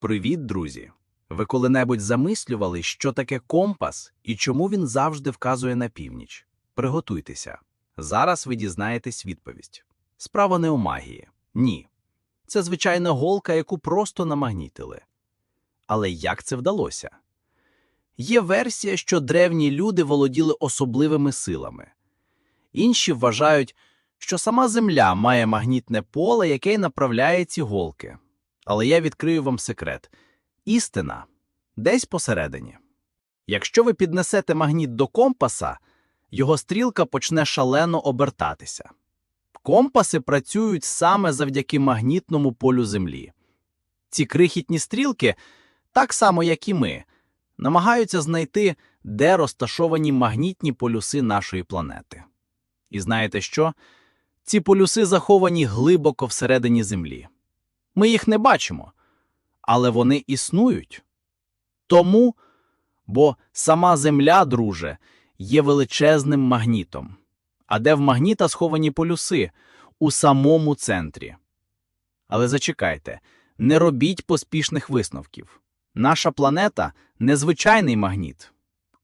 Привіт, друзі! Ви коли-небудь замислювали, що таке компас і чому він завжди вказує на північ? Приготуйтеся. Зараз ви дізнаєтесь відповідь. Справа не у магії. Ні. Це звичайна голка, яку просто намагнітили. Але як це вдалося? Є версія, що древні люди володіли особливими силами. Інші вважають, що сама Земля має магнітне поле, яке направляє ці голки. Але я відкрию вам секрет. Істина десь посередині. Якщо ви піднесете магніт до компаса, його стрілка почне шалено обертатися. Компаси працюють саме завдяки магнітному полю Землі. Ці крихітні стрілки, так само як і ми, намагаються знайти, де розташовані магнітні полюси нашої планети. І знаєте що? Ці полюси заховані глибоко всередині Землі. Ми їх не бачимо, але вони існують. Тому, бо сама Земля, друже, є величезним магнітом. А де в магніта сховані полюси? У самому центрі. Але зачекайте, не робіть поспішних висновків. Наша планета незвичайний магніт.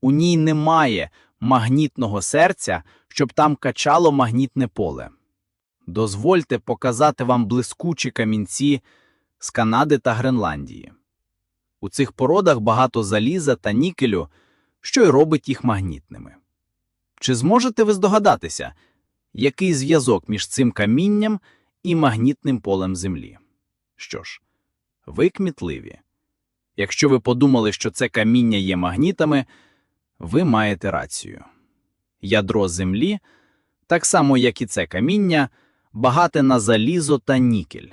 У ній немає магнітного серця, щоб там качало магнітне поле. Дозвольте показати вам блискучі камінці з Канади та Гренландії. У цих породах багато заліза та нікелю, що й робить їх магнітними. Чи зможете ви здогадатися, який зв'язок між цим камінням і магнітним полем Землі? Що ж, ви кмітливі. Якщо ви подумали, що це каміння є магнітами, ви маєте рацію. Ядро Землі, так само як і це каміння, багате на залізо та нікель.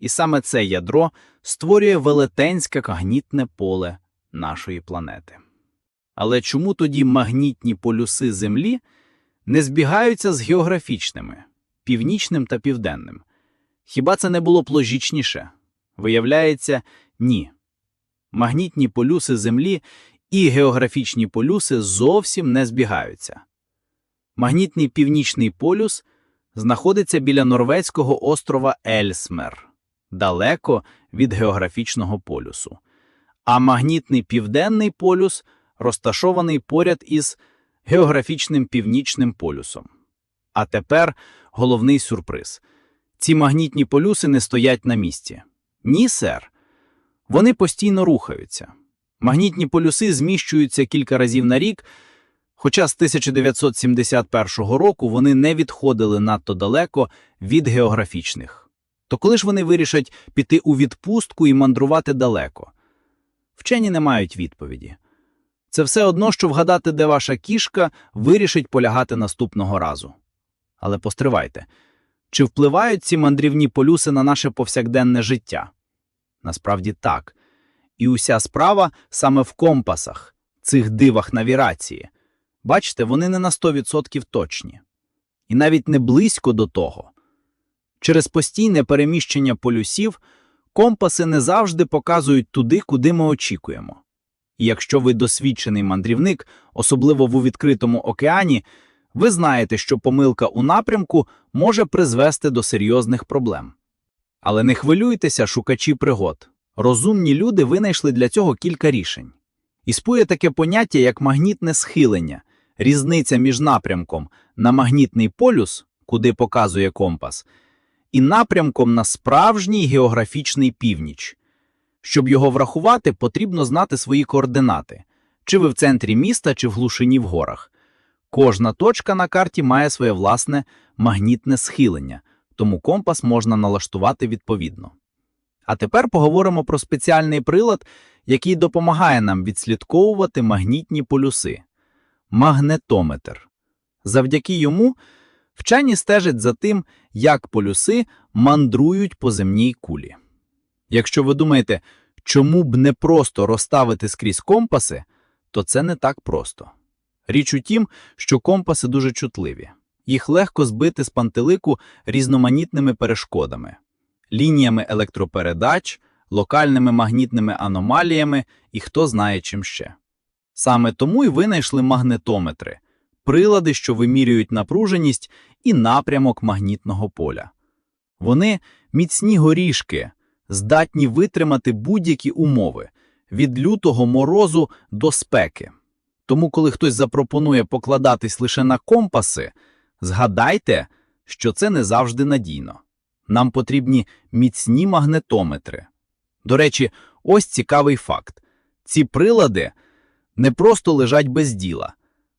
І саме це ядро створює велетенське магнітне поле нашої планети. Але чому тоді магнітні полюси Землі не збігаються з географічними, північним та південним? Хіба це не було б логічніше? Виявляється, ні. Магнітні полюси Землі і географічні полюси зовсім не збігаються. Магнітний північний полюс знаходиться біля норвезького острова Ельсмер, далеко від географічного полюсу, а магнітний південний полюс розташований поряд із географічним північним полюсом. А тепер головний сюрприз: ці магнітні полюси не стоять на місці. Ні, сер. Вони постійно рухаються. Магнітні полюси зміщуються кілька разів на рік. Хоча з 1971 року вони не відходили надто далеко від географічних. То коли ж вони вирішать піти у відпустку і мандрувати далеко? Вчені не мають відповіді. Це все одно, що вгадати, де ваша кішка вирішить полягати наступного разу. Але постривайте, чи впливають ці мандрівні полюси на наше повсякденне життя? Насправді так. І уся справа саме в компасах, цих дивах навірації. Бачите, вони не на 100% точні. І навіть не близько до того. Через постійне переміщення полюсів компаси не завжди показують туди, куди ми очікуємо. І якщо ви досвідчений мандрівник, особливо в відкритому океані, ви знаєте, що помилка у напрямку може призвести до серйозних проблем. Але не хвилюйтеся, шукачі пригод. Розумні люди винайшли для цього кілька рішень. Існує таке поняття, як магнітне схилення, різниця між напрямком на магнітний полюс, куди показує компас, і напрямком на справжній географічний північ. Щоб його врахувати, потрібно знати свої координати, чи ви в центрі міста, чи в глушині в горах. Кожна точка на карті має своє власне магнітне схилення, тому компас можна налаштувати відповідно. А тепер поговоримо про спеціальний прилад, який допомагає нам відслідковувати магнітні полюси магнетометр. Завдяки йому вчені стежать за тим, як полюси мандрують по земній кулі. Якщо ви думаєте, чому б не просто розставити скрізь компаси, то це не так просто. Річ у тім, що компаси дуже чутливі, їх легко збити з пантелику різноманітними перешкодами, лініями електропередач, локальними магнітними аномаліями і хто знає чим ще. Саме тому й винайшли магнетометри прилади, що вимірюють напруженість і напрямок магнітного поля. Вони міцні горішки, здатні витримати будь-які умови від лютого морозу до спеки. Тому, коли хтось запропонує покладатись лише на компаси, згадайте, що це не завжди надійно. Нам потрібні міцні магнетометри. До речі, ось цікавий факт: ці прилади не просто лежать без діла,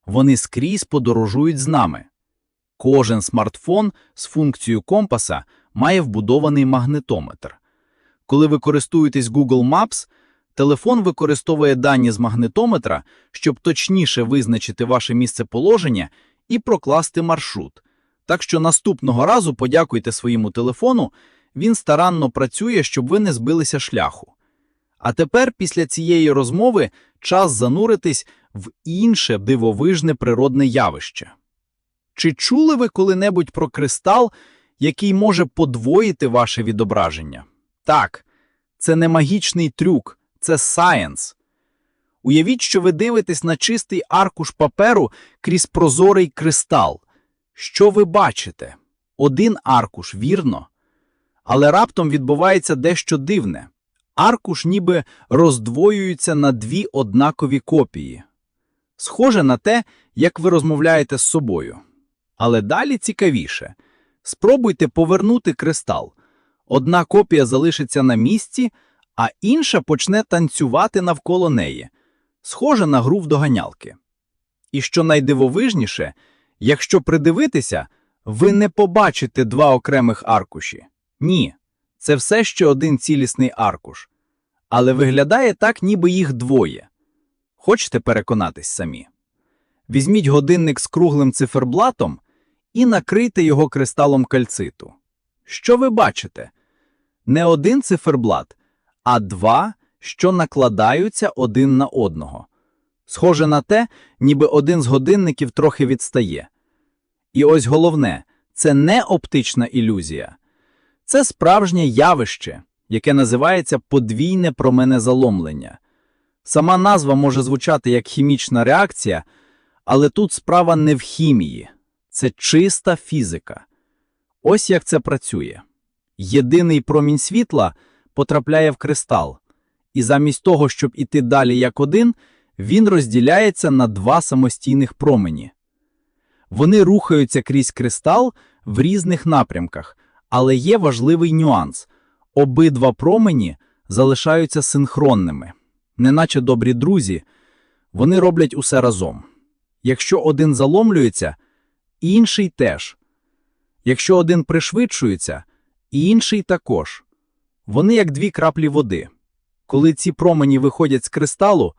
вони скрізь подорожують з нами. Кожен смартфон з функцією компаса має вбудований магнетометр. Коли ви користуєтесь Google Maps, телефон використовує дані з магнетометра, щоб точніше визначити ваше місцеположення і прокласти маршрут. Так що наступного разу подякуйте своєму телефону, він старанно працює, щоб ви не збилися шляху. А тепер, після цієї розмови, час зануритись в інше дивовижне природне явище. Чи чули ви коли-небудь про кристал, який може подвоїти ваше відображення? Так, це не магічний трюк, це сайенс. Уявіть, що ви дивитесь на чистий аркуш паперу крізь прозорий кристал. Що ви бачите? Один аркуш, вірно? Але раптом відбувається дещо дивне. Аркуш ніби роздвоюється на дві однакові копії. Схоже на те, як ви розмовляєте з собою. Але далі цікавіше. Спробуйте повернути кристал. Одна копія залишиться на місці, а інша почне танцювати навколо неї, схоже на гру в доганялки. І що найдивовижніше, якщо придивитися, ви не побачите два окремих аркуші. Ні, це все ще один цілісний аркуш. Але виглядає так, ніби їх двоє. Хочете переконатись самі? Візьміть годинник з круглим циферблатом і накрийте його кристалом кальциту. Що ви бачите? Не один циферблат, а два, що накладаються один на одного. Схоже на те, ніби один з годинників трохи відстає. І ось головне це не оптична ілюзія, це справжнє явище, яке називається подвійне променезаломлення. Сама назва може звучати як хімічна реакція, але тут справа не в хімії, це чиста фізика. Ось як це працює. Єдиний промінь світла потрапляє в кристал, і замість того, щоб іти далі як один, він розділяється на два самостійних промені. Вони рухаються крізь кристал в різних напрямках, але є важливий нюанс обидва промені залишаються синхронними, неначе добрі друзі, вони роблять усе разом. Якщо один заломлюється, інший теж. Якщо один пришвидшується, інший також. Вони як дві краплі води. Коли ці промені виходять з кристалу,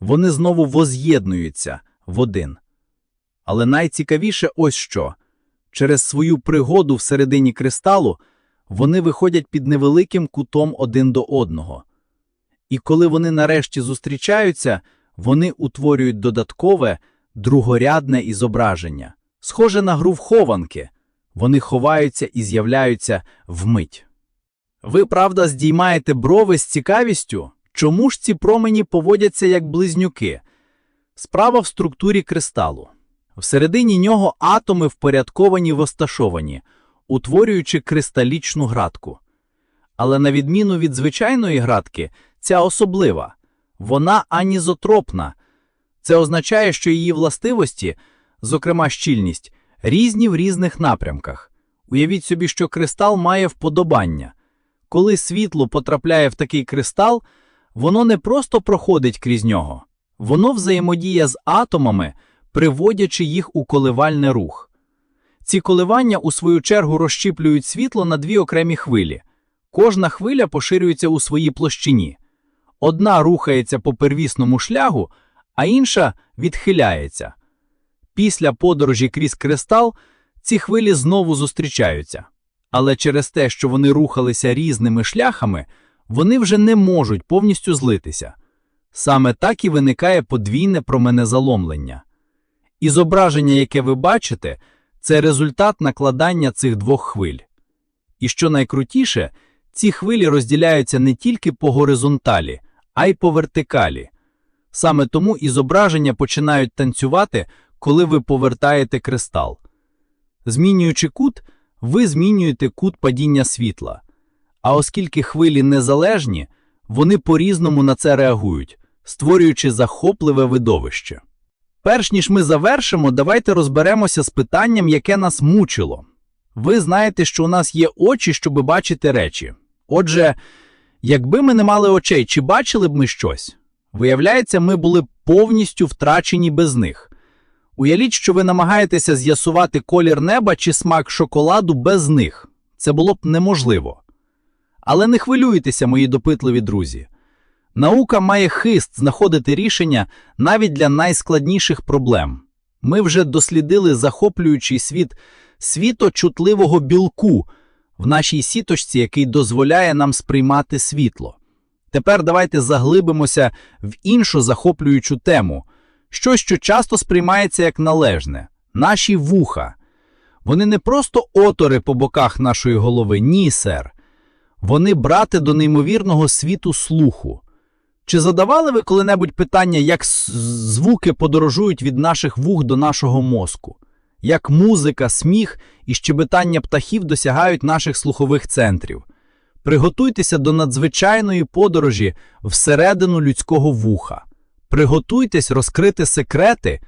вони знову воз'єднуються в один. Але найцікавіше ось що через свою пригоду всередині кристалу вони виходять під невеликим кутом один до одного. І коли вони нарешті зустрічаються, вони утворюють додаткове, другорядне ізображення, схоже на гру в хованки. Вони ховаються і з'являються вмить. Ви, правда, здіймаєте брови з цікавістю? Чому ж ці промені поводяться як близнюки? Справа в структурі кристалу. Всередині нього атоми впорядковані розташовані, утворюючи кристалічну градку. Але на відміну від звичайної градки, ця особлива. Вона анізотропна. Це означає, що її властивості, зокрема щільність, різні в різних напрямках. Уявіть собі, що кристал має вподобання. Коли світло потрапляє в такий кристал, воно не просто проходить крізь нього, воно взаємодіє з атомами, приводячи їх у коливальний рух. Ці коливання, у свою чергу, розщіплюють світло на дві окремі хвилі. Кожна хвиля поширюється у своїй площині. Одна рухається по первісному шляху, а інша відхиляється. Після подорожі крізь кристал ці хвилі знову зустрічаються. Але через те, що вони рухалися різними шляхами, вони вже не можуть повністю злитися. Саме так і виникає подвійне променезаломлення. І зображення, яке ви бачите, це результат накладання цих двох хвиль. І що найкрутіше, ці хвилі розділяються не тільки по горизонталі, а й по вертикалі. Саме тому і зображення починають танцювати, коли ви повертаєте кристал. Змінюючи кут, ви змінюєте кут падіння світла. А оскільки хвилі незалежні, вони по-різному на це реагують, створюючи захопливе видовище. Перш ніж ми завершимо, давайте розберемося з питанням, яке нас мучило. Ви знаєте, що у нас є очі, щоб бачити речі. Отже, якби ми не мали очей, чи бачили б ми щось? Виявляється, ми були повністю втрачені без них. Уявіть, що ви намагаєтеся з'ясувати колір неба чи смак шоколаду без них. Це було б неможливо. Але не хвилюйтеся, мої допитливі друзі. Наука має хист знаходити рішення навіть для найскладніших проблем. Ми вже дослідили захоплюючий світ світочутливого білку в нашій сіточці, який дозволяє нам сприймати світло. Тепер давайте заглибимося в іншу захоплюючу тему, щось, що часто сприймається як належне наші вуха. Вони не просто отори по боках нашої голови, ні, сер. Вони брати до неймовірного світу слуху. Чи задавали ви коли-небудь питання, як звуки подорожують від наших вух до нашого мозку? Як музика, сміх і щебетання птахів досягають наших слухових центрів? Приготуйтеся до надзвичайної подорожі всередину людського вуха. Приготуйтесь розкрити секрети,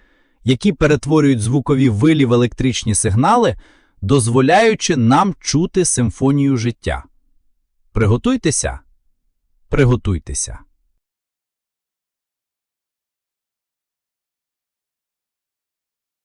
які перетворюють звукові вилі в електричні сигнали, дозволяючи нам чути симфонію життя. Приготуйтеся. Приготуйтеся.